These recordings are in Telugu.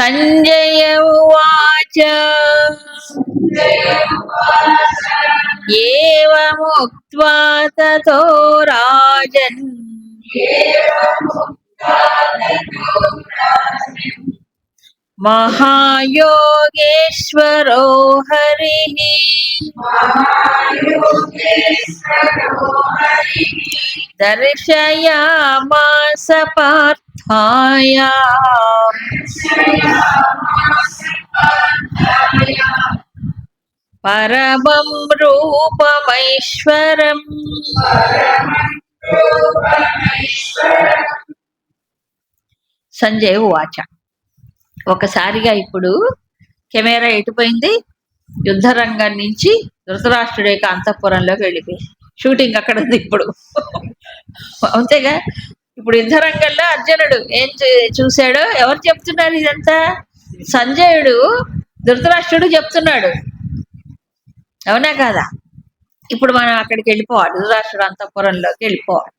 సంజయ ఉవాచ ఏవముక్త్వా తతో రాజన్ మహాయోగేశ్వరో హరి దర్శయామాస పార్థాయ పరమం రూపమైశ్వరం. సంజయ్ వాచ. ఒకసారిగా ఇప్పుడు కెమెరా ఎటుపోయింది? యుద్ధరంగం నుంచి ధృతరాష్ట్రుడి యొక్క అంతఃపురంలోకి వెళ్ళిపోయింది. షూటింగ్ అక్కడ ఉంది ఇప్పుడు. అంతేగా? ఇప్పుడు యుద్ధరంగంలో అర్జునుడు ఏం చూ- చూశాడో? ఎవరు చెప్తున్నారు ఇదంతా? సంజయుడు ధృతరాష్ట్రుడు చెప్తున్నాడు. అవునా కాదా? ఇప్పుడు మనం అక్కడికి వెళ్ళిపోవాలి. ధృతరాష్ట్రుడు అంతఃపురంలోకి వెళ్ళిపోవాలి.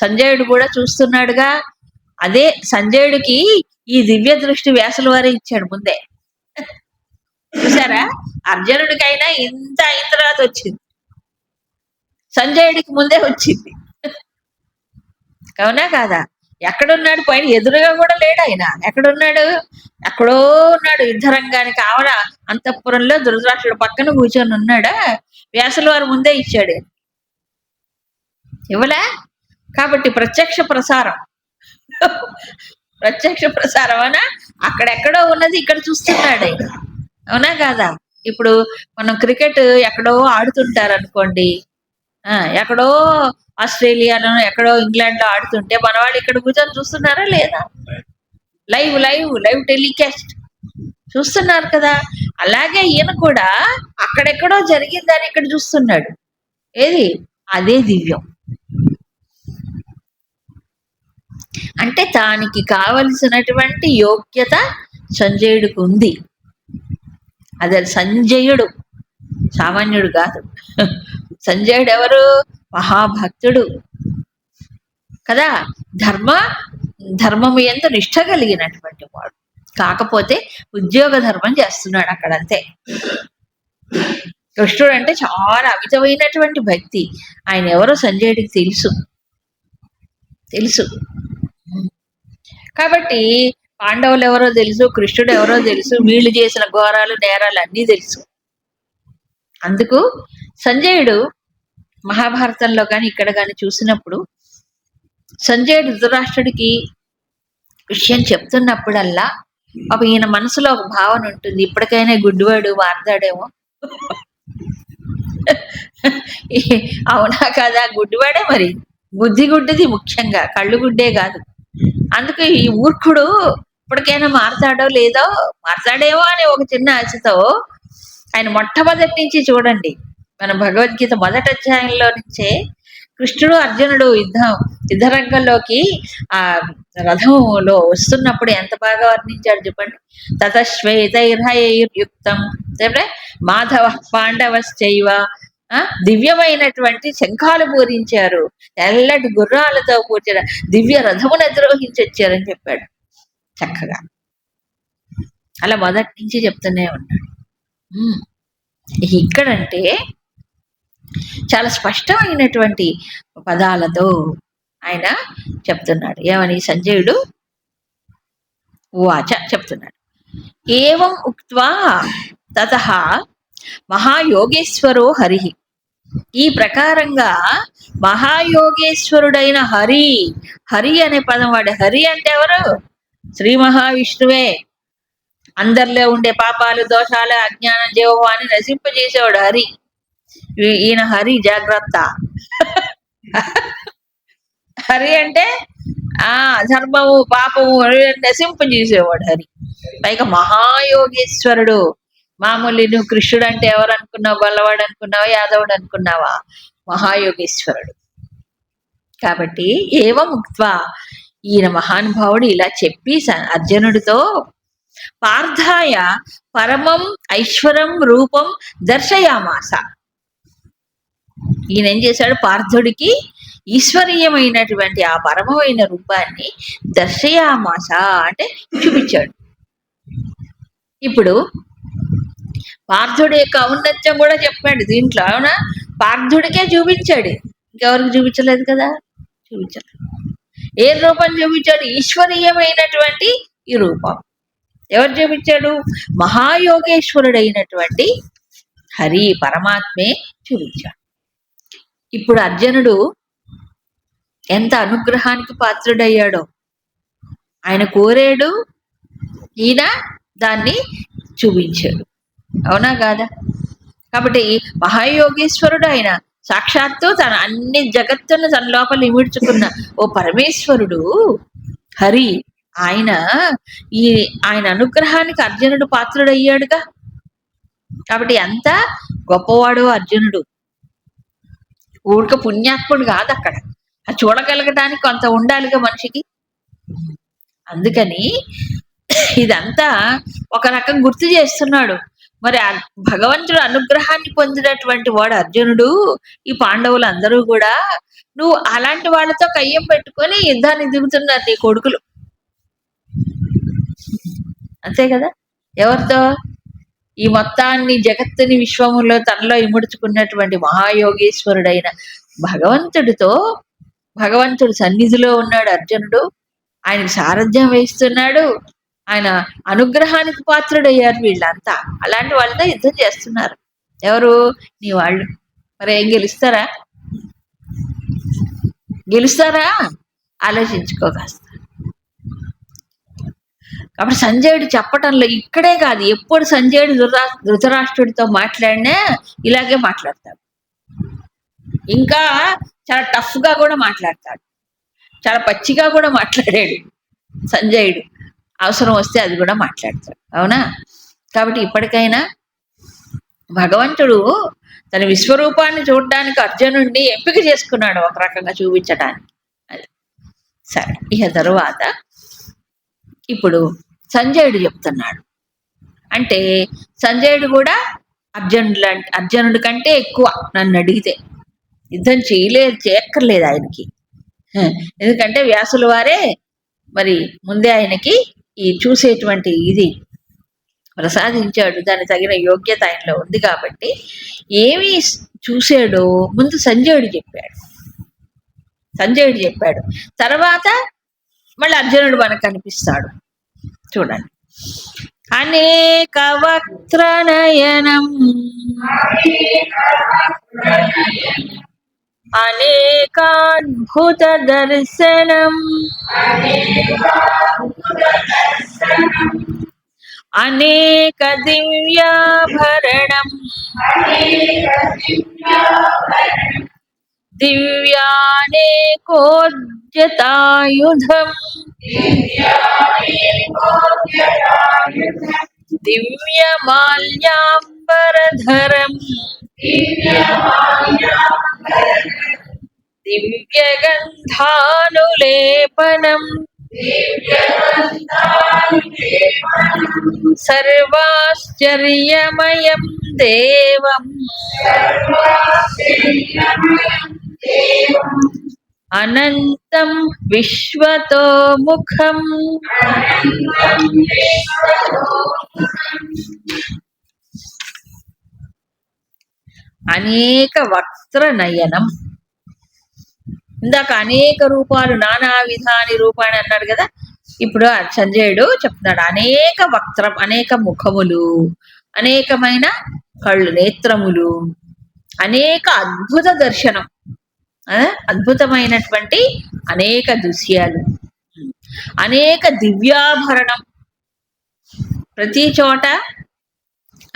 సంజయుడు కూడా చూస్తున్నాడుగా. అదే సంజయుడికి ఈ దివ్య దృష్టి వ్యాసుల వారే ఇచ్చాడు ముందే. చూసారా? అర్జునుడికైనా ఇంత అయిన తర్వాత వచ్చింది. సంజయుడికి ముందే వచ్చింది. అవునా కాదా? ఎక్కడున్నాడు? పైన ఎదురుగా కూడా లేడు ఆయన. ఎక్కడున్నాడు? ఎక్కడో ఉన్నాడు యుద్ధరంగానికి ఆవిడ అంతఃపురంలో దురదరాక్షుడు పక్కన కూర్చొని ఉన్నాడా? వ్యాసుల వారు ముందే ఇచ్చాడు. ఇవ్వలే? కాబట్టి ప్రత్యక్ష ప్రసారం. ప్రత్యక్ష ప్రసారం అనా అక్కడెక్కడో ఉన్నది ఇక్కడ చూస్తున్నాడు. అవునా కాదా? ఇప్పుడు మనం క్రికెట్ ఎక్కడో ఆడుతుంటారు అనుకోండి ఎక్కడో ఆస్ట్రేలియాలో ఎక్కడో ఇంగ్లాండ్లో ఆడుతుంటే మన వాళ్ళు ఇక్కడ కూర్చొని చూస్తున్నారా లేదా? లైవ్ లైవ్ లైవ్ టెలికాస్ట్ చూస్తున్నారు కదా? అలాగే ఈయన కూడా అక్కడెక్కడో జరిగిందని ఇక్కడ చూస్తున్నాడు. ఏది? అదే దివ్యం. అంటే దానికి కావలసినటువంటి యోగ్యత సంజయుడికి ఉంది. అదే సంజయుడు సామాన్యుడు కాదు. సంజయుడు ఎవరు మహాభక్తుడు. కదా? ధర్మ ధర్మము ఎంత నిష్ట కలిగినటువంటి వాడు. కాకపోతే ఉద్యోగ ధర్మం చేస్తున్నాడు అక్కడ అంతే కృష్ణుడు అంటే చాలా అమితమైనటువంటి భక్తి. ఆయన ఎవరో సంజయుడికి తెలుసు. తెలుసు. కాబట్టి పాండవులు ఎవరో తెలుసు కృష్ణుడు ఎవరో తెలుసు వీళ్ళు చేసిన ఘోరాలు నేరాలు అన్నీ తెలుసు. అందుకు సంజయుడు మహాభారతంలో కానీ ఇక్కడ కానీ చూసినప్పుడు సంజయ్ ధృతరాష్ట్రుడికి విషయం చెప్తున్నప్పుడల్లా పాప ఈయన మనసులో ఒక భావన ఉంటుంది. ఇప్పటికైనా గుడ్డివాడు మారతాడేమో అవునా కదా? గుడ్డివాడే మరి. బుద్ధి గుడ్డిది ముఖ్యంగా. కళ్ళు గుడ్డే కాదు. అందుకే ఈ మూర్ఖుడు ఇప్పటికైనా మారతాడో లేదో మారతాడేమో అనే ఒక చిన్న ఆశతో ఆయన మొట్టమొదటి నుంచి చూడండి. మన భగవద్గీత మొదటి అధ్యాయంలో నుంచే కృష్ణుడు అర్జునుడు యుద్ధం యుద్ధరంగంలోకి ఆ రథంలో వస్తున్నప్పుడు ఎంత బాగా వర్ణించాడు చెప్పండి? తతశ్వేతైర్హయైర్యుక్తం. చెప్పే మాధవ పాండవశ్చైవ ఆ, దివ్యమైనటువంటి శంఖాలు పూరించారు. తెల్లటి గుర్రాలతో కూర్చిన దివ్య రథమును నిద్రోహించొచ్చారని చెప్పాడు. చక్కగా. అలా మొదటి నుంచి చెప్తూనే ఉన్నాడు. ఇక్కడంటే చాలా స్పష్టమైనటువంటి పదాలతో ఆయన చెప్తున్నాడు. ఏమని? సంజయుడు వాచ చెప్తున్నాడు. ఏవం ఉక్త్వా తత మహాయోగేశ్వరో హరి. ఈ ప్రకారంగా మహాయోగేశ్వరుడైన హరి హరి అనే పదం వాడు హరి అంటే ఎవరు? శ్రీ మహావిష్ణువే. అందరిలో ఉండే పాపాలు దోషాలు అజ్ఞానం జీవభావాన్ని నశింపజేసేవాడు హరి. ఈయన హరి జాగ్రత్త. హరి అంటే ఆ ధర్మము పాపము నశింపజేసేవాడు హరి. పైగా మహాయోగేశ్వరుడు. మామూలు నువ్వు కృష్ణుడు అంటే ఎవరు అనుకున్నావు బల్లవాడు అనుకున్నావా యాదవుడు అనుకున్నావా? మహాయోగేశ్వరుడు. కాబట్టి ఏవ ముక్త్వా. ఈయన మహానుభావుడు ఇలా చెప్పి స- అర్జునుడితో పార్థాయ పరమం ఐశ్వరం రూపం దర్శయామాస. ఈయన ఏం చేశాడు? పార్థుడికి ఈశ్వరీయమైనటువంటి ఆ పరమమైన రూపాన్ని దర్శయామాస అంటే చూపించాడు. ఇప్పుడు పార్థుడి యొక్క ఔన్నత్యం కూడా చెప్పాడు దీంట్లో అవునా? పార్థుడికే చూపించాడు. ఇంకెవరికి చూపించలేదు కదా? చూపించలేదు. ఏ రూపం చూపించాడు? ఈశ్వరీయమైనటువంటి ఈ రూపం. ఎవరు చూపించాడు? మహాయోగేశ్వరుడైనటువంటి హరి పరమాత్మే చూపించాడు. ఇప్పుడు అర్జునుడు ఎంత అనుగ్రహానికి పాత్రుడయ్యాడో. ఆయన కోరాడు ఈయన దాన్ని చూపించాడు. అవునా కాదా? కాబట్టి మహాయోగేశ్వరుడు ఆయన సాక్షాత్తు తన అన్ని జగత్తును తన లోపల ఇమిడ్చుకున్న ఓ పరమేశ్వరుడు. హరి ఆయన ఈ ఆయన అనుగ్రహానికి అర్జునుడు పాత్రుడయ్యాడుగా. కాబట్టి ఎంత గొప్పవాడు అర్జునుడు. ఊరిక పుణ్యాత్ముడు కాదు అక్కడ. అది చూడగలగడానికి కొంత ఉండాలిగా మనిషికి. అందుకని ఇదంతా ఒక రకం గుర్తు చేస్తున్నాడు. మరి భగవంతుడు అనుగ్రహాన్ని పొందినటువంటి వాడు అర్జునుడు ఈ పాండవులు అందరూ కూడా నువ్వు అలాంటి వాళ్ళతో కయ్యం పెట్టుకొని యుద్ధాన్ని దిగుతున్నారు నీ కొడుకులు. అంతే కదా? ఎవరితో? ఈ మొత్తాన్ని జగత్తుని విశ్వములో తనలో ఇముడుచుకున్నటువంటి మహాయోగేశ్వరుడైన భగవంతుడితో భగవంతుడు సన్నిధిలో ఉన్నాడు అర్జునుడు. ఆయనకు సారథ్యం వేస్తున్నాడు ఆయన అనుగ్రహానికి పాత్రుడయ్యారు వీళ్ళంతా. అలాంటి వాళ్ళతో యుద్ధం చేస్తున్నారు. ఎవరు? నీ వాళ్ళు. మరి ఏం గెలుస్తారా? గెలుస్తారా? ఆలోచించుకో కాస్త. కాబట్టి సంజయుడు చెప్పటంలో ఇక్కడే కాదు ఎప్పుడు సంజయుడు ధృతరా ధృతరాష్ట్రుడితో మాట్లాడినా ఇలాగే మాట్లాడతాడు. ఇంకా చాలా టఫ్గా కూడా మాట్లాడతాడు. చాలా పచ్చిగా కూడా మాట్లాడాడు సంజయుడు. అవసరం వస్తే అది కూడా మాట్లాడతాడు. అవునా? కాబట్టి ఇప్పటికైనా భగవంతుడు తన విశ్వరూపాన్ని చూడడానికి అర్జునుడిని ఎంపిక చేసుకున్నాడు ఒక రకంగా చూపించడానికి సరే ఇక తరువాత ఇప్పుడు సంజయుడు చెప్తున్నాడు. అంటే సంజయుడు కూడా అర్జునుడు లాంటి అర్జునుడి కంటే ఎక్కువ నన్ను అడిగితే. యుద్ధం చేయలేదు చేయక్కర్లేదు ఆయనకి. ఎందుకంటే వ్యాసుల వారే మరి ముందే ఆయనకి ఈ చూసేటువంటి ఇది ప్రసాదించాడు. దాని తగిన యోగ్యత ఆయనలో ఉంది కాబట్టి ఏమి చూశాడో ముందు సంజయుడు చెప్పాడు. సంజయుడు చెప్పాడు. తర్వాత మళ్ళీ అర్జునుడు మనకు కనిపిస్తాడు. చూడండి. అనేక వక్త్ర నయనం. అనేకాద్భుత దర్శనం. అనేక దివ్యాభరణం. దివ్యానేకోద్యతాయుధం దివ్యమాల్యాంబరధరం దివ్యగంధానులేపనం సర్వాశ్చర్యమయం దేవం అనంతం విశ్వతో ముఖం. అనేక వక్త్ర నయనం. ఇందాక అనేక రూపాలు నానా విధాని రూపాన్ని అన్నాడు కదా? ఇప్పుడు సంజయుడు చెప్తున్నాడు అనేక వక్త్రం అనేక ముఖములు అనేకమైన కళ్ళు నేత్రములు అనేక అద్భుత దర్శనం. అద్భుతమైనటువంటి అనేక దృశ్యాలు. అనేక దివ్యాభరణం. ప్రతి చోట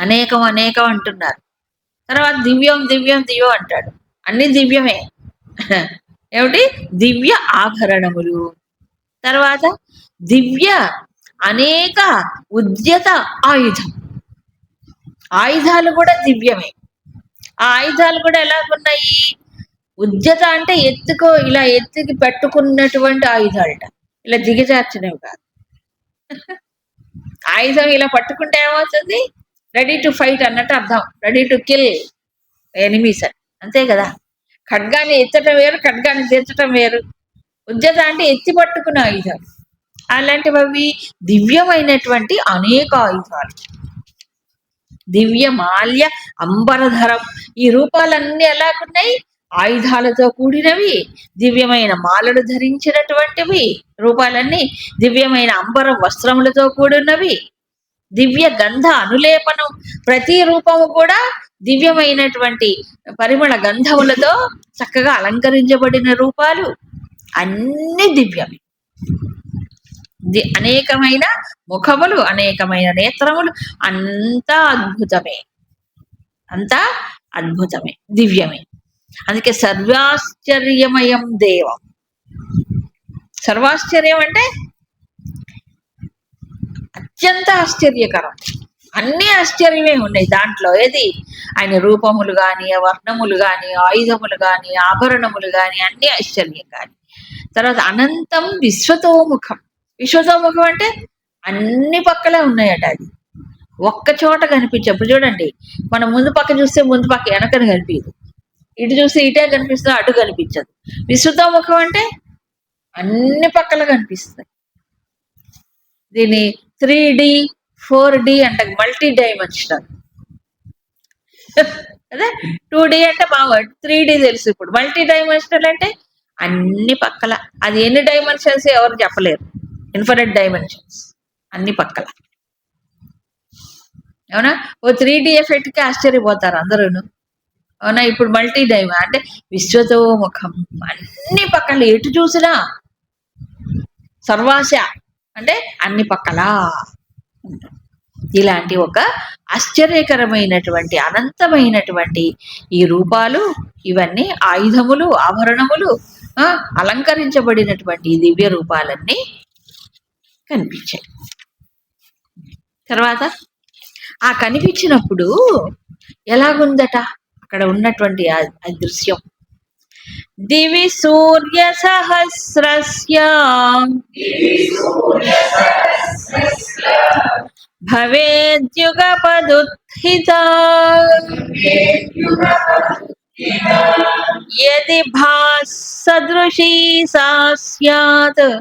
అనేకం అనేకం అంటున్నారు. తర్వాత దివ్యం దివ్యం దివ్యం అంటాడు. అన్ని దివ్యమే. ఏమిటి? దివ్య ఆభరణములు. తర్వాత దివ్య అనేక ఉద్యత ఆయుధం. ఆయుధాలు కూడా దివ్యమే. ఆ ఆయుధాలు కూడా ఎలాగున్నాయి ఉద్యత అంటే ఎత్తుకో ఇలా ఎత్తుకి పెట్టుకున్నటువంటి ఆయుధాలట. ఇలా దిగజార్చినవి కాదు. ఆయుధం ఇలా పట్టుకుంటే ఏమవుతుంది? రెడీ టు ఫైట్ అన్నట్టు అర్థం. రెడీ టు కిల్ ఎనిమీస్ అని. అంతే కదా? ఖడ్గాన్ని ఎత్తటం వేరు ఖడ్గాన్ని తెచ్చటం వేరు. ఉద్యత అంటే ఎత్తి పట్టుకున్న ఆయుధం అలాంటివి అవి దివ్యమైనటువంటి అనేక ఆయుధాలు. దివ్య మాల్య అంబరధరం ఈ రూపాలన్నీ ఎలాగున్నాయి? ఆయుధాలతో కూడినవి దివ్యమైన మాలలు ధరించినటువంటివి రూపాలన్నీ దివ్యమైన అంబరం వస్త్రములతో కూడినవి దివ్య గంధ అనులేపనం ప్రతి రూపము కూడా దివ్యమైనటువంటి పరిమళ గంధములతో చక్కగా అలంకరించబడిన రూపాలు. అన్ని దివ్యమే. ది- అనేకమైన ముఖములు అనేకమైన నేత్రములు అంతా అద్భుతమే. అంతా అద్భుతమే. దివ్యమే. అందుకే సర్వాశ్చర్యమయం దేవం. సర్వాశ్చర్యం అంటే అత్యంత ఆశ్చర్యకరం. అన్ని ఆశ్చర్యమే ఉన్నాయి దాంట్లో. ఏది? ఆయన రూపములు గాని వర్ణములు గాని ఆయుధములు గాని ఆభరణములు గాని అన్ని ఆశ్చర్యం కాని తర్వాత అనంతం విశ్వతోముఖం. విశ్వతోముఖం అంటే అన్ని పక్కలే ఉన్నాయట అది. ఒక్క చోట కనిపించప్పుడు చూడండి. మనం ముందు పక్క చూస్తే ముందు పక్క వెనకని కనిపించదు. ఇటు చూస్తే ఇటే కనిపిస్తుంది అటు కనిపించదు. విశ్వతోముఖం అంటే అన్ని పక్కల కనిపిస్తాయి దీన్ని త్రీ డి ఫోర్ డి అంటే మల్టీ డైమెన్షనల్ అదే టూ డి అంటే బాగా త్రీ డి తెలుసు ఇప్పుడు. మల్టీ డైమెన్షనల్ అంటే అన్ని పక్కల. అది ఎన్ని డైమెన్షన్స్ ఎవరు చెప్పలేరు. Infinite dimensions. అన్ని పక్కల. అవునా ఓ త్రీ డి ఎఫెక్ట్కి ఆశ్చర్యపోతారు అందరూను. అవునా? ఇప్పుడు మల్టీ దైవ అంటే విశ్వతో ముఖం అన్ని పక్కల ఎటు చూసినా సర్వాశ అంటే అన్ని పక్కల ఇలాంటి ఒక ఆశ్చర్యకరమైనటువంటి అనంతమైనటువంటి ఈ రూపాలు ఇవన్నీ ఆయుధములు ఆభరణములు అలంకరించబడినటువంటి దివ్య రూపాలన్నీ కనిపించాయి. తర్వాత ఆ కనిపించినప్పుడు ఎలాగుందట? అక్కడ ఉన్నటువంటి ఆ ఆ దృశ్యం. దివి సూర్య సహస్రస్య. భవేద్యుగపదుత్థిత యది భాసదృశీ సా స్యాత్.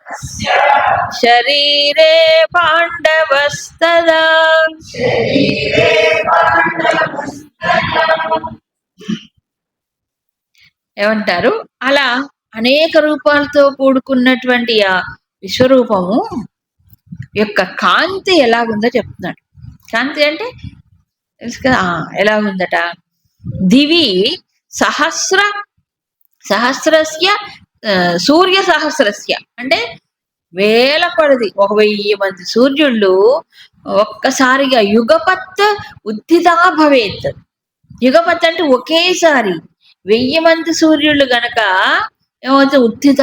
శరీరే పాండవస్తదా ఏమంటారు? అలా అనేక రూపాలతో కూడుకున్నటువంటి ఆ విశ్వరూపము యొక్క కాంతి ఎలాగుందో చెప్తున్నాడు. కాంతి అంటే తెలుసు కదా? ఎలాగుందట? దివి సహస్ర సహస్రస్య సూర్య సహస్రస్య. అంటే వేల కొలది ఒక వెయ్యి మంది సూర్యుళ్ళు ఒక్కసారిగా యుగపత్ ఉద్ధితా భవేత్. యుగపత్ అంటే ఒకేసారి. వెయ్యి మంది సూర్యుళ్ళు గనక ఏమవుతుంది? ఉత్థిత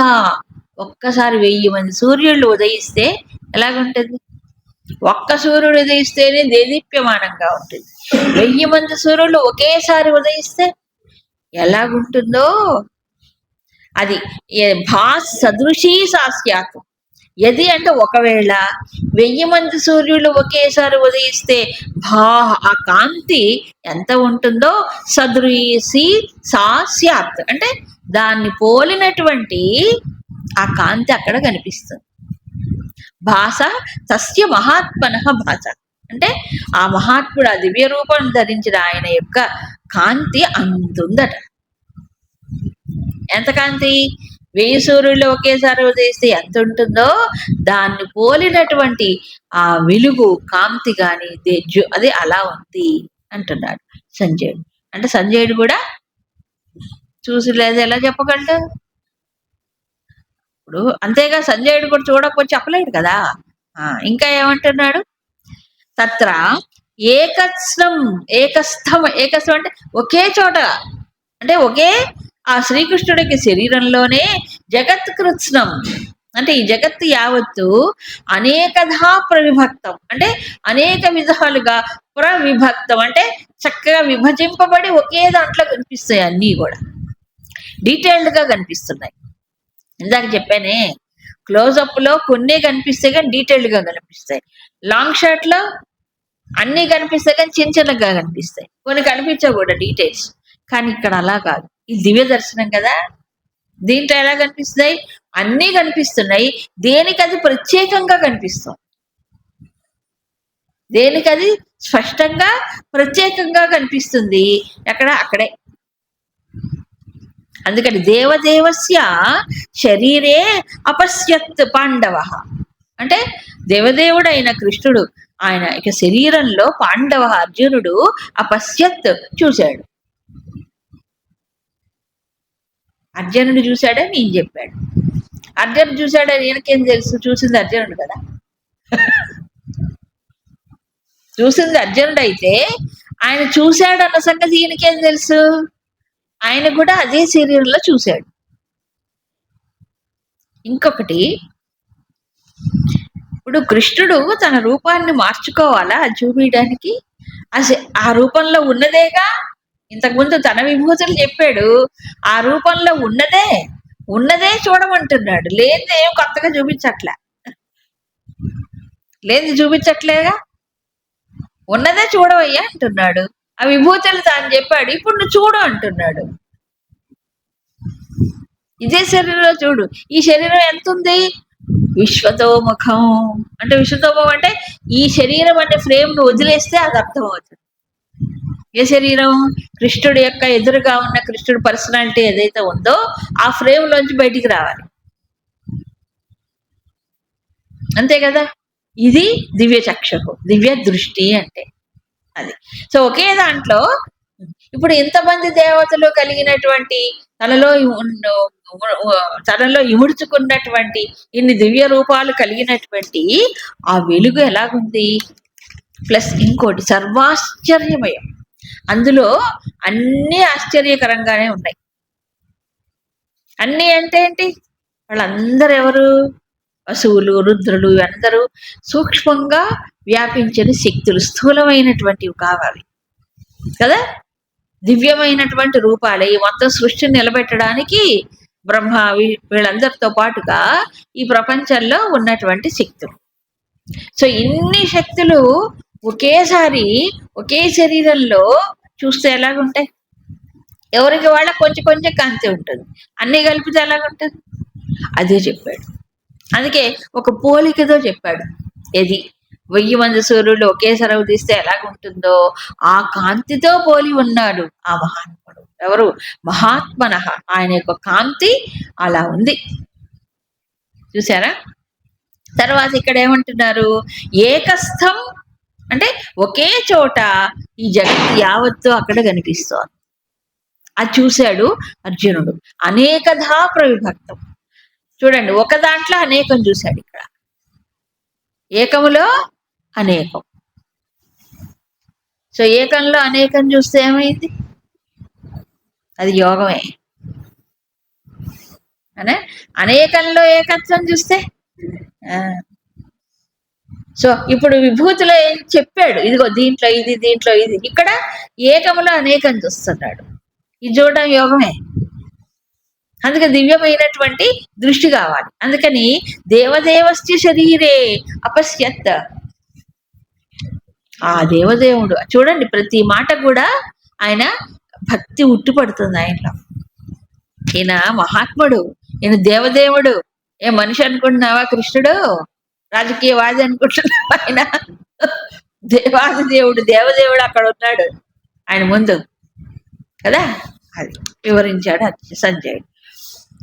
ఒక్కసారి వెయ్యి మంది సూర్యుళ్ళు ఉదయిస్తే ఎలాగుంటది? ఒక్క సూర్యుడు ఉదయిస్తేనే దేదీప్యమానంగా ఉంటుంది. వెయ్యి మంది సూర్యులు ఒకేసారి ఉదయిస్తే ఎలాగుంటుందో అది భాస్ సదృశీ సాస్యాత్ ఎది అంటే ఒకవేళ వెయ్యి మంది సూర్యులు ఒకేసారి ఉదయిస్తే భా ఆ కాంతి ఎంత ఉంటుందో సదృశి సాస్యాత్ అంటే దాన్ని పోలినటువంటి ఆ కాంతి అక్కడ కనిపిస్తుంది. భాష సస్య మహాత్మన భాష అంటే ఆ మహాత్ముడు ఆ దివ్య రూపం ధరించిన ఆయన యొక్క కాంతి అంతుందట. ఎంత కాంతి వెయ్యి సూర్యులు ఒకేసారి ఉదయిస్తే ఎంత ఉంటుందో దాన్ని పోలినటువంటి ఆ వెలుగు కాంతి గాని తేజు అది అలా ఉంది అంటున్నాడు సంజయుడు. అంటే సంజయుడు కూడా చూసి లేదు ఎలా చెప్పగలడు? ఇప్పుడు అంతేగా సంజయుడు కూడా చూడకపోతే చెప్పలేడు కదా? ఇంకా ఏమంటున్నాడు? తత్ర ఏకస్థం ఏకస్థం ఏకస్థం అంటే ఒకే చోట అంటే ఒకే ఆ శ్రీకృష్ణుడికి శరీరంలోనే జగత్ కృత్స్నం. అంటే ఈ జగత్తు యావత్తు అనేకధా ప్రవిభక్తం. అంటే అనేక విధాలుగా ప్రవిభక్తం. అంటే చక్కగా విభజింపబడి ఒకే దాంట్లో కనిపిస్తాయి అన్నీ కూడా. డీటెయిల్డ్గా కనిపిస్తున్నాయి. ఇందాక చెప్పానే క్లోజప్లో కొన్ని కనిపిస్తాయి కానీ డీటెయిల్డ్గా కనిపిస్తాయి. లాంగ్ షాట్లో అన్ని కనిపిస్తాయి కానీ చిన్న చిన్నగా కనిపిస్తాయి. కొన్ని కనిపించవు కూడా డీటెయిల్స్. కానీ ఇక్కడ అలా కాదు. ఇది దివ్య దర్శనం కదా? దీంట్లో ఎలా కనిపిస్తున్నాయి? అన్నీ కనిపిస్తున్నాయి. దేనికి అది ప్రత్యేకంగా కనిపిస్తుంది దేనికి అది స్పష్టంగా ప్రత్యేకంగా కనిపిస్తుంది? ఎక్కడ? అక్కడే. అందుకని దేవదేవస్య శరీరే అపశ్యత్ పాండవ. అంటే దేవదేవుడైన కృష్ణుడు ఆయన ఇక శరీరంలో పాండవ అర్జునుడు అపశ్యత్ చూశాడు. అర్జునుడు చూశాడని నేను చెప్పాడు. అర్జునుడు చూశాడని ఈయనకేం తెలుసు? చూసింది అర్జునుడు కదా. చూసింది అర్జునుడు అయితే ఆయన చూశాడన్న సంగతి ఈయనకేం తెలుసు? ఆయన కూడా అదే సీరియల్లో చూశాడు. ఇంకొకటి ఇప్పుడు కృష్ణుడు తన రూపాన్ని మార్చుకోవాలా చూపించడానికి? అసలు ఆ రూపంలో ఉన్నదేగా? ఇంతకుముందు తన విభూతులు చెప్పాడు ఆ రూపంలో ఉన్నదే ఉన్నదే చూడమంటున్నాడు. లేనిది ఏం కొత్తగా చూపించట్లే. లేనిది చూపించట్లేగా? ఉన్నదే చూడవయ్యా అంటున్నాడు. ఆ విభూతులు తాను చెప్పాడు ఇప్పుడు నువ్వు చూడు అంటున్నాడు. ఇదే శరీరంలో చూడు. ఈ శరీరం ఎంత ఉంది విశ్వతోముఖం. అంటే విశ్వతోముఖం అంటే ఈ శరీరం అనే ఫ్రేమ్ను వదిలేస్తే అది అర్థం అవుతుంది ఏ శరీరం? కృష్ణుడి యొక్క ఎదురుగా ఉన్న కృష్ణుడి పర్సనాలిటీ ఏదైతే ఉందో ఆ ఫ్రేమ్ లోంచి బయటికి రావాలి. అంతే కదా? ఇది దివ్య చక్షకు దివ్య దృష్టి అంటే అది. సో ఒకే దాంట్లో ఇప్పుడు ఇంతమంది దేవతలు కలిగినటువంటి తనలో తనలో ఇముడుచుకున్నటువంటి ఇన్ని దివ్య రూపాలు కలిగినటువంటి ఆ వెలుగు ఎలాగుంది? ప్లస్ ఇంకోటి సర్వాశ్చర్యమయం. అందులో అన్ని ఆశ్చర్యకరంగానే ఉన్నాయి. అన్ని అంటే ఏంటి? వాళ్ళందరూ ఎవరు పశువులు రుద్రులు అందరూ సూక్ష్మంగా వ్యాపించిన శక్తులు స్థూలమైనటువంటివి కావాలి. కదా? దివ్యమైనటువంటి రూపాలే. ఈ మొత్తం సృష్టిని నిలబెట్టడానికి బ్రహ్మ వీ- వీళ్ళందరితో పాటుగా ఈ ప్రపంచంలో ఉన్నటువంటి శక్తులు. సో ఇన్ని శక్తులు ఒకేసారి ఒకే శరీరంలో చూస్తే ఎలాగుంటాయి ఎవరికి వాళ్ళ కొంచెం కొంచెం కాంతి ఉంటుంది. అన్ని కలిపితే ఎలాగుంటుంది? అదే చెప్పాడు. అందుకే ఒక పోలికతో చెప్పాడు. ఏది? వెయ్యి మంది సూర్యుడు ఒకేసారి తీస్తే ఎలాగుంటుందో ఆ కాంతితో పోలి ఉన్నాడు ఆ మహాత్ముడు. ఎవరు? మహాత్మన. ఆయన యొక్క కాంతి అలా ఉంది. చూసారా తర్వాత ఇక్కడ ఏమంటున్నారు? ఏకస్థం అంటే ఒకే చోట ఈ జగత్ యావత్తు అక్కడ కనిపిస్తోంది. అది చూశాడు అర్జునుడు. అనేకధా ప్రవిభక్తం. చూడండి ఒక దాంట్లో అనేకం చూశాడు ఇక్కడ. ఏకములో అనేకం. సో ఏకంలో అనేకం చూస్తే ఏమైంది? అది యోగమే. అనే? అనేకంలో ఏకత్వం చూస్తే? ఆ. సో ఇప్పుడు విభూతిలో ఏం చెప్పాడు? ఇదిగో దీంట్లో ఇది దీంట్లో ఇది. ఇక్కడ ఏకములో అనేకం చూస్తున్నాడు. ఇది చూడడం యోగమే. అందుకే దివ్యమైనటువంటి దృష్టి కావాలి. అందుకని దేవదేవస్య శరీరే అపశ్యత్. ఆ దేవదేవుడు. చూడండి ప్రతి మాట కూడా ఆయన భక్తి ఉట్టిపడుతుంది ఆయనలో. ఈయన మహాత్ముడు ఈయన దేవదేవుడు. ఏ మనిషి అనుకుంటున్నావా కృష్ణుడు? రాజకీయవాది అనుకుంటున్నావా ఆయన. దేవాది దేవుడు దేవదేవుడు అక్కడ ఉన్నాడు. ఆయన ముందు. కదా? అది వివరించాడు సంజయ్.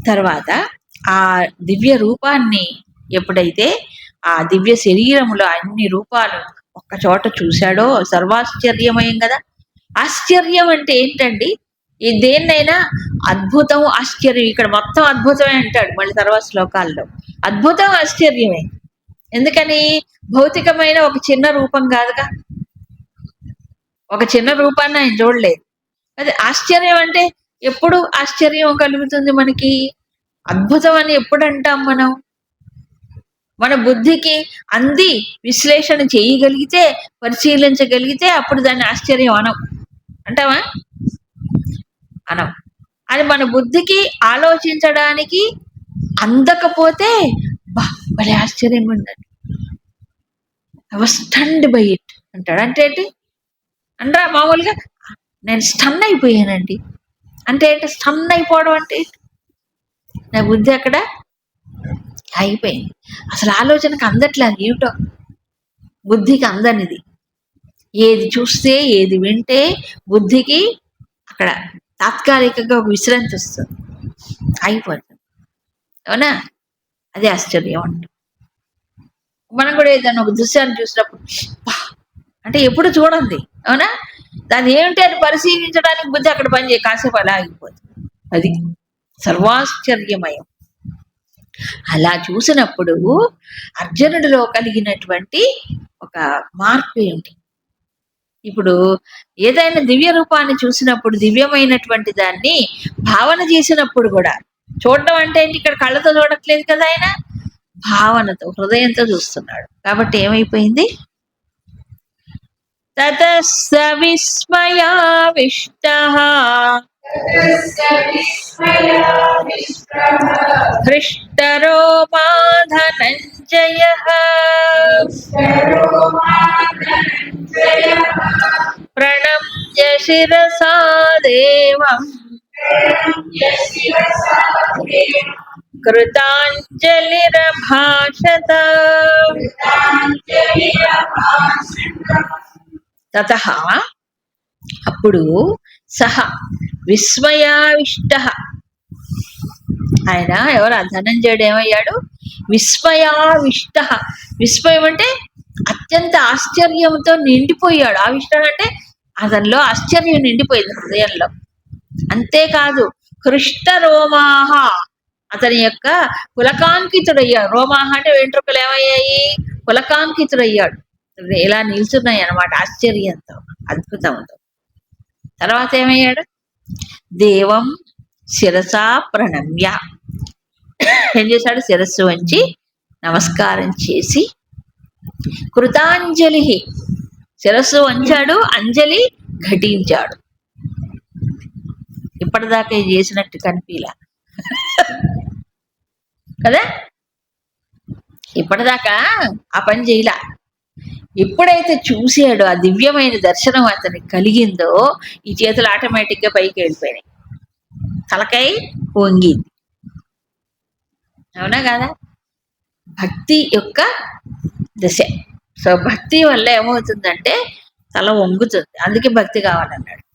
తర్వాత ఆ దివ్య రూపాన్ని ఎప్పుడైతే ఆ దివ్య శరీరములో అన్ని రూపాలు ఒక్క చోట చూశాడో సర్వాశ్చర్యమయం కదా? ఆశ్చర్యం అంటే ఏంటండి? ఈ దేన్నైనా అద్భుతం ఆశ్చర్యం. ఇక్కడ మొత్తం అద్భుతమే అంటాడు మళ్ళీ తర్వాత శ్లోకాల్లో. అద్భుతం ఆశ్చర్యమే. ఎందుకని? భౌతికమైన ఒక చిన్న రూపం కాదుగా? ఒక చిన్న రూపాన్ని ఆయన చూడలేదు. అది ఆశ్చర్యం అంటే ఎప్పుడు ఆశ్చర్యం కలుగుతుంది మనకి? అద్భుతం అని ఎప్పుడు అంటాం మనం? మన బుద్ధికి అంది విశ్లేషణ చేయగలిగితే పరిశీలించగలిగితే అప్పుడు దాన్ని ఆశ్చర్యం అనం అంటావా? అనం అది మన బుద్ధికి ఆలోచించడానికి అందకపోతే బా భలే ఆశ్చర్యంగా ఉందండి స్టండ్ బై ఇట్ అంటాడు. అంటే ఏంటి? అంటారా మామూలుగా నేను స్టన్ అయిపోయానండి. అంటే ఏంటి? స్టన్ అయిపోవడం అంటే నా బుద్ధి అక్కడ అయిపోయింది అసలు ఆలోచనకు అందట్లేదు ఏమిటో? బుద్ధికి అందనిది. ఏది చూస్తే ఏది వింటే బుద్ధికి అక్కడ తాత్కాలికంగా విశ్రాంతి వస్తుంది. అయిపోతుంది అవునా? అదే ఆశ్చర్యం అంట మనం కూడా ఏదైనా ఒక దృశ్యాన్ని చూసినప్పుడు అంటే ఎప్పుడు చూడండి అవునా? దాన్ని ఏమిటి అని పరిశీలించడానికి బుద్ధి అక్కడ పని చేయ కాసేపు అలా ఆగిపోతుంది. అది సర్వాశ్చర్యమయం. అలా చూసినప్పుడు అర్జునుడిలో కలిగినటువంటి ఒక మార్పు ఏమిటి? ఇప్పుడు ఏదైనా దివ్య రూపాన్ని చూసినప్పుడు దివ్యమైనటువంటి దాన్ని భావన చేసినప్పుడు కూడా చూడడం అంటే ఏంటి? ఇక్కడ కళ్ళతో చూడట్లేదు కదా ఆయన? భావనతో హృదయంతో చూస్తున్నాడు. కాబట్టి ఏమైపోయింది? తత విస్మయావిష్ట హృష్టరో మాధనంజయ ప్రణమ్య శిరసా దేవం. కృతాంజలిరభాషత. తత అప్పుడు సహ విస్మయావిష్ట. ఆయన ఎవరు? ధనంజయుడు ఏమయ్యాడు? విస్మయావిష్ట. విస్మయం అంటే అత్యంత ఆశ్చర్యంతో నిండిపోయాడు. ఆవిష్ట అంటే అతనిలో ఆశ్చర్యం నిండిపోయింది హృదయంలో. అంతేకాదు కృష్ణ రోమాహ అతని యొక్క కులకాంకితుడయ్యాడు. రోమాహ అంటే వెంట్రుకలు ఏమయ్యాయి? కులకాంకితుడయ్యాడు. ఇలా నిల్చున్నాయి అనమాట ఆశ్చర్యంతో అద్భుతంతో. తర్వాత ఏమయ్యాడు? దేవం శిరసా ప్రణమ్య. ఏం చేశాడు? శిరస్సు వంచి నమస్కారం చేసి కృతాంజలి శిరస్సు వంచాడు అంజలి ఘటించాడు. ఇప్పటిదాకా చేసినట్టు కనిపిలా. కదా? ఇప్పటిదాకా ఆ పని చేయలా. ఎప్పుడైతే చూసాడో ఆ దివ్యమైన దర్శనం అతనికి కలిగిందో ఈ చేతులు ఆటోమేటిక్గా పైకి వెళ్ళిపోయినాయి. తలకై వంగింది అవునా కదా? భక్తి యొక్క దశ. సో భక్తి వల్ల ఏమవుతుందంటే తల వంగుతుంది. అందుకే భక్తి కావాలన్నాడు.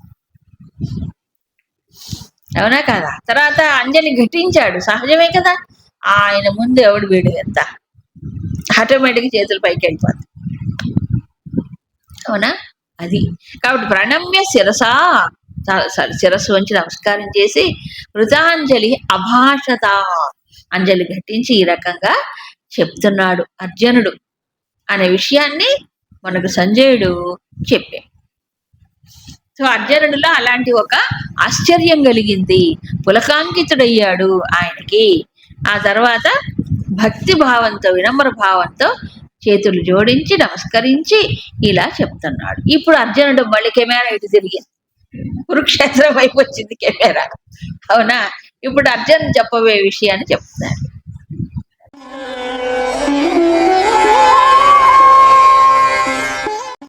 అవునా కదా? తర్వాత అంజలి ఘటించాడు. సహజమే కదా? ఆయన ముందు ఎవడు వీడు ఎంత? ఆటోమేటిక్ చేతులు పైకి వెళ్ళిపోతుంది అవునా? అది. కాబట్టి ప్రణమ్య శిరసా స- శిరస్సు వంచి నమస్కారం చేసి కృతాంజలి అభాషత అంజలి ఘటించి ఈ రకంగా చెప్తున్నాడు. అర్జునుడు అనే విషయాన్ని మనకు సంజయుడు చెప్పాడు. సో అర్జునుడిలో అలాంటి ఒక ఆశ్చర్యం కలిగింది. పులకాంకితుడయ్యాడు ఆయనకి. ఆ తర్వాత భక్తి భావంతో వినమ్ర భావంతో చేతులు జోడించి నమస్కరించి ఇలా చెప్తున్నాడు. ఇప్పుడు అర్జునుడు మళ్ళీ కెమెరా ఇటు తిరిగింది కురుక్షేత్రం వైపు వచ్చింది కెమెరా. అవునా? ఇప్పుడు అర్జున్ చెప్పబోయే విషయాన్ని చెప్తున్నాడు